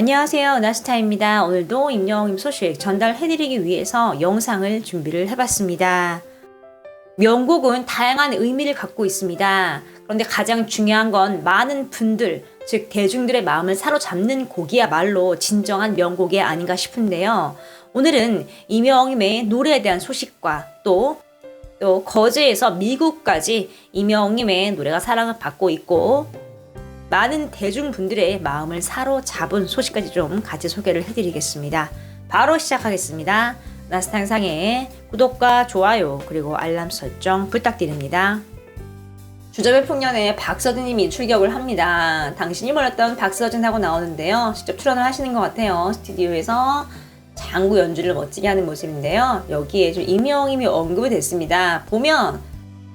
안녕하세요. 나스타입니다. 오늘도 임영웅님 소식 전달해드리기 위해서 영상을 준비를 해봤습니다. 명곡은 다양한 의미를 갖고 있습니다. 그런데 가장 중요한 건 많은 분들, 즉 대중들의 마음을 사로잡는 곡이야말로 진정한 명곡이 아닌가 싶은데요. 오늘은 임영웅님의 노래에 대한 소식과 또, 또 거제에서 미국까지 임영웅님의 노래가 사랑을 받고 있고 많은 대중분들의 마음을 사로잡은 소식까지 좀 같이 소개를 해드리겠습니다. 바로 시작하겠습니다. 나스탕 상의 구독과 좋아요 그리고 알람 설정 부탁드립니다. 주접의 풍년에 박서진님이 출격을 합니다. 당신이 몰랐던 박서진 하고 나오는데요. 직접 출연을 하시는 것 같아요. 스튜디오에서 장구 연주를 멋지게 하는 모습인데요. 여기에 좀 임영임이 언급이 됐습니다. 보면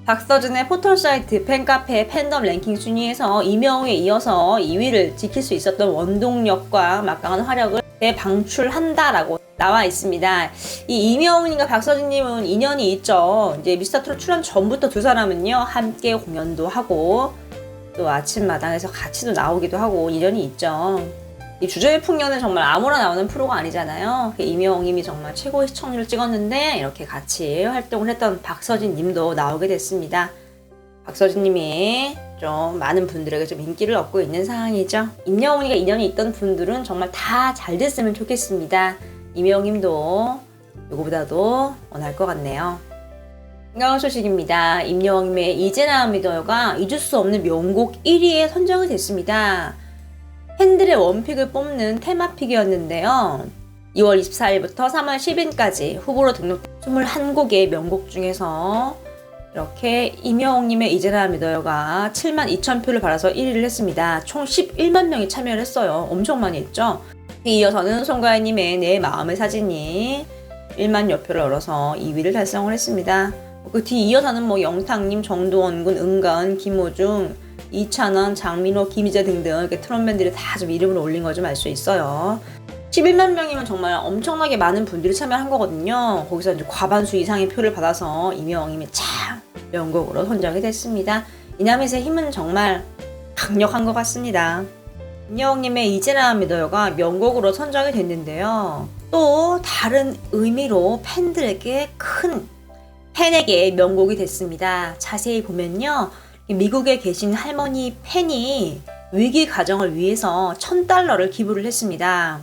박서준의 포털사이트 팬카페 팬덤 랭킹 순위에서 이명우에 이어서 2위를 지킬 수 있었던 원동력과 막강한 화력을 대방출한다라고 나와 있습니다. 이 이명훈님과 박서준님은 인연이 있죠. 이제 미스터트롯 출연 전부터 두 사람은요 함께 공연도 하고 또 아침마당에서 같이도 나오기도 하고 인연이 있죠. 이 주저의 풍년은 정말 아무나 나오는 프로가 아니잖아요. 그 이명웅님이 정말 최고의 시청률을 찍었는데 이렇게 같이 활동을 했던 박서진 님도 나오게 됐습니다. 박서진 님이 좀 많은 분들에게 좀 인기를 얻고 있는 상황이죠. 임영웅이가 인연이 있던 분들은 정말 다 잘 됐으면 좋겠습니다. 님도 누구보다도 원할 것 같네요. 반가운 소식입니다. 임영웅님의 이제나 믿어요가 잊을 수 없는 명곡 1위에 선정이 됐습니다. 팬들의 원픽을 뽑는 테마픽이었는데요. 2월 24일부터 3월 10일까지 후보로 등록된 21곡의 명곡 중에서 이렇게 임영웅님의 이제나 믿어요가 7만 2천 표를 받아서 1위를 했습니다. 총 11만 명이 참여를 했어요. 엄청 많이 했죠. 이어서는 송가인님의 내 마음의 사진이 1만 여표를 얻어서 2위를 달성을 했습니다. 그 뒤 이어서는 뭐 영탁님, 정도원군, 은가은, 김호중, 이찬원, 장민호, 김희재 등등 이렇게 트롯맨들이 다 좀 이름을 올린 거 좀 알 수 있어요. 11만 명이면 정말 엄청나게 많은 분들이 참여한 거거든요. 거기서 이제 과반수 이상의 표를 받아서 이명웅님이 참 명곡으로 선정이 됐습니다. 이남희의 힘은 정말 강력한 것 같습니다. 임영웅님의 이제나 믿어요가 명곡으로 선정이 됐는데요. 또 다른 의미로 팬들에게 큰 팬에게 명곡이 됐습니다. 자세히 보면요. 미국에 계신 할머니 팬이 위기 가정을 위해서 천 달러를 기부를 했습니다.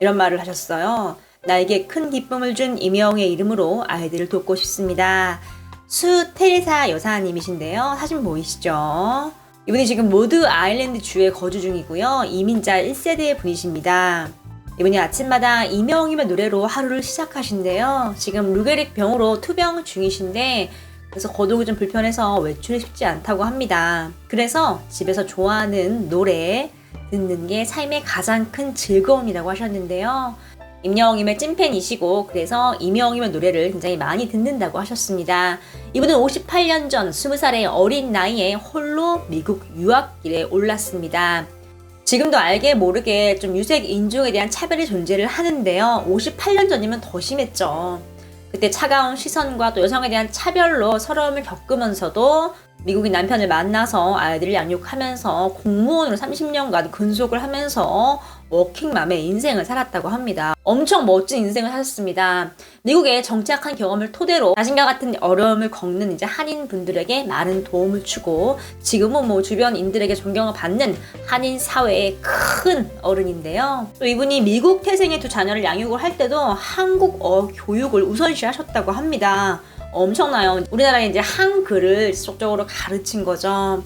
이런 말을 하셨어요. 나에게 큰 기쁨을 준 임영웅의 이름으로 아이들을 돕고 싶습니다. 수 테레사 여사님이신데요. 사진 보이시죠? 이분이 지금 모드 아일랜드 주에 거주 중이고요. 이민자 1세대 분이십니다. 이분이 아침마다 이명웅님의 노래로 하루를 시작하신데요. 지금 루게릭 병으로 투병 중이신데 그래서 거동이 좀 불편해서 외출이 쉽지 않다고 합니다. 그래서 집에서 좋아하는 노래 듣는 게 삶의 가장 큰 즐거움이라고 하셨는데요. 임영웅님의 찐팬이시고 그래서 임영웅님의 노래를 굉장히 많이 듣는다고 하셨습니다. 이분은 58년 전 20살의 어린 나이에 홀로 미국 유학길에 올랐습니다. 지금도 알게 모르게 좀 유색 인종에 대한 차별이 존재를 하는데요. 58년 전이면 더 심했죠. 그때 차가운 시선과 또 여성에 대한 차별로 서러움을 겪으면서도 미국인 남편을 만나서 아이들을 양육하면서 공무원으로 30년간 근속을 하면서 워킹맘의 인생을 살았다고 합니다. 엄청 멋진 인생을 사셨습니다. 미국에 정착한 경험을 토대로 자신과 같은 어려움을 겪는 이제 한인 분들에게 많은 도움을 주고 지금은 뭐 주변인들에게 존경을 받는 한인 사회의 큰 어른인데요. 또 이분이 미국 태생의 두 자녀를 양육을 할 때도 한국어 교육을 우선시 하셨다고 합니다. 엄청나요. 우리나라에 이제 한글을 지속적으로 가르친 거죠.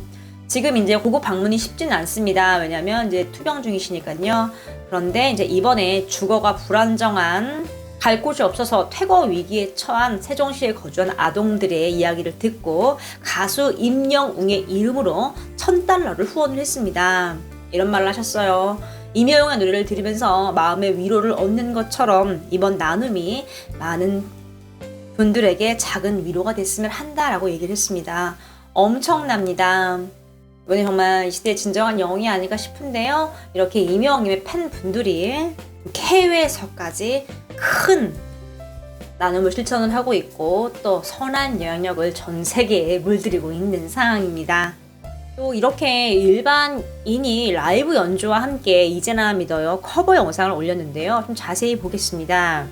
지금 이제 고급 방문이 쉽지는 않습니다. 왜냐면 이제 투병 중이시니까요. 그런데 이제 이번에 주거가 불안정한 갈 곳이 없어서 퇴거 위기에 처한 세종시에 거주한 아동들의 이야기를 듣고 가수 임영웅의 이름으로 천 달러를 후원을 했습니다. 이런 말을 하셨어요. 임영웅의 노래를 들으면서 마음의 위로를 얻는 것처럼 이번 나눔이 많은 분들에게 작은 위로가 됐으면 한다라고 얘기를 했습니다. 엄청납니다. 이번에 정말 이 시대의 진정한 영웅이 아닐까 싶은데요. 이렇게 이명님의 팬분들이 해외에서까지 큰 나눔을 실천을 하고 있고 또 선한 영향력을 전 세계에 물들이고 있는 상황입니다. 또 이렇게 일반인이 라이브 연주와 함께 이제나 믿어요 커버 영상을 올렸는데요. 좀 자세히 보겠습니다.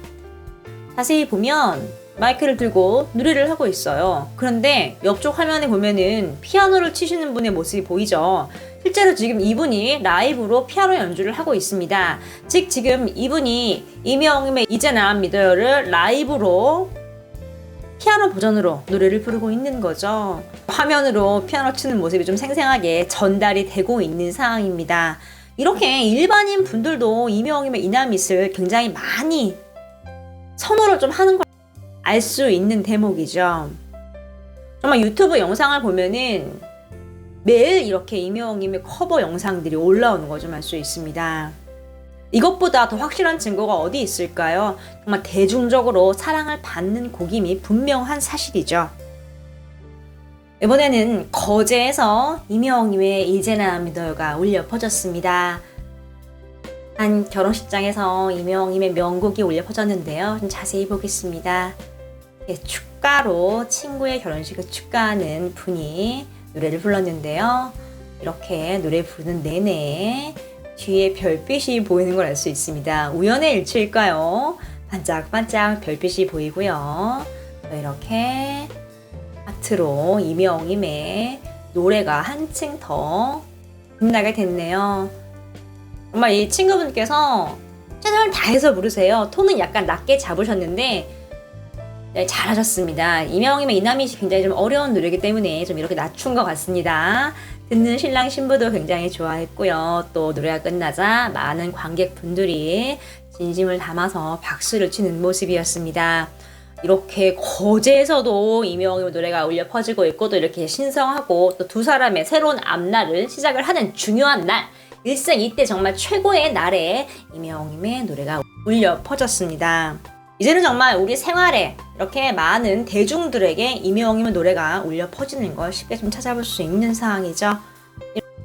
자세히 보면 마이크를 들고 노래를 하고 있어요. 그런데 옆쪽 화면에 보면은 피아노를 치시는 분의 모습이 보이죠. 실제로 지금 이분이 라이브로 피아노 연주를 하고 있습니다. 즉 지금 이분이 이명임의 이제 나 믿어요를 라이브로 피아노 버전으로 노래를 부르고 있는 거죠. 화면으로 피아노 치는 모습이 좀 생생하게 전달이 되고 있는 상황입니다. 이렇게 일반인 분들도 이명임의 이나밋을 굉장히 많이 선호를 좀 하는 걸 알 수 있는 대목이죠. 정말 유튜브 영상을 보면은 매일 이렇게 이명임의 커버 영상들이 올라오는 거 좀 알 수 있습니다. 이것보다 더 확실한 증거가 어디 있을까요? 정말 대중적으로 사랑을 받는 곡임이 분명한 사실이죠. 이번에는 거제에서 이명임의 이제나 믿어요가 울려 퍼졌습니다. 한 결혼식장에서 이명임의 명곡이 울려 퍼졌는데요. 좀 자세히 보겠습니다. 예, 축가로 친구의 결혼식을 축가하는 분이 노래를 불렀는데요. 이렇게 노래 부르는 내내 뒤에 별빛이 보이는 걸 알 수 있습니다. 우연의 일치일까요? 반짝반짝 별빛이 보이고요. 또 이렇게 하트로 이명임의 노래가 한층 더 빛나게 됐네요. 정말 이 친구분께서 최선을 다해서 부르세요. 톤은 약간 낮게 잡으셨는데 네, 잘하셨습니다. 이명임의 이남이 굉장히 좀 어려운 노래이기 때문에 좀 이렇게 낮춘 것 같습니다. 듣는 신랑 신부도 굉장히 좋아했고요. 또 노래가 끝나자 많은 관객분들이 진심을 담아서 박수를 치는 모습이었습니다. 이렇게 거제에서도 이명의 노래가 울려 퍼지고 있고 또 이렇게 신성하고 또 두 사람의 새로운 앞날을 시작을 하는 중요한 날 일생 이때 정말 최고의 날에 이명임의 노래가 울려 퍼졌습니다. 이제는 정말 우리 생활에 이렇게 많은 대중들에게 이명임의 노래가 울려 퍼지는 걸 쉽게 좀 찾아볼 수 있는 상황이죠.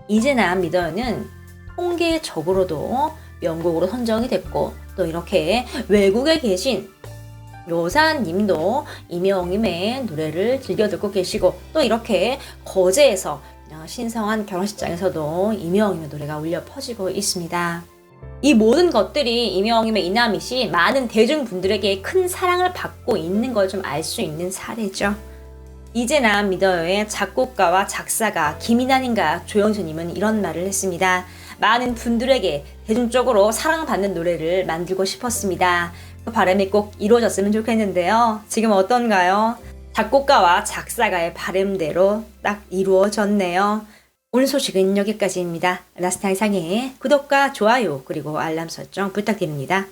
이제나 믿어요는 통계적으로도 명곡으로 선정이 됐고 또 이렇게 외국에 계신 요사님도 이명임의 노래를 즐겨 듣고 계시고 또 이렇게 거제에서 신성한 결혼식장에서도 이명임의 노래가 울려 퍼지고 있습니다. 이 모든 것들이 이명임의 이남이시 많은 대중분들에게 큰 사랑을 받고 있는 걸 좀 알 수 있는 사례죠. 이제 나 믿어요의 작곡가와 작사가 김인환인가 조영수님은 이런 말을 했습니다. 많은 분들에게 대중적으로 사랑받는 노래를 만들고 싶었습니다. 그 바람이 꼭 이루어졌으면 좋겠는데요. 지금 어떤가요? 작곡가와 작사가의 바램대로 딱 이루어졌네요. 오늘 소식은 여기까지입니다. 라스타이상의 구독과 좋아요 그리고 알람 설정 부탁드립니다.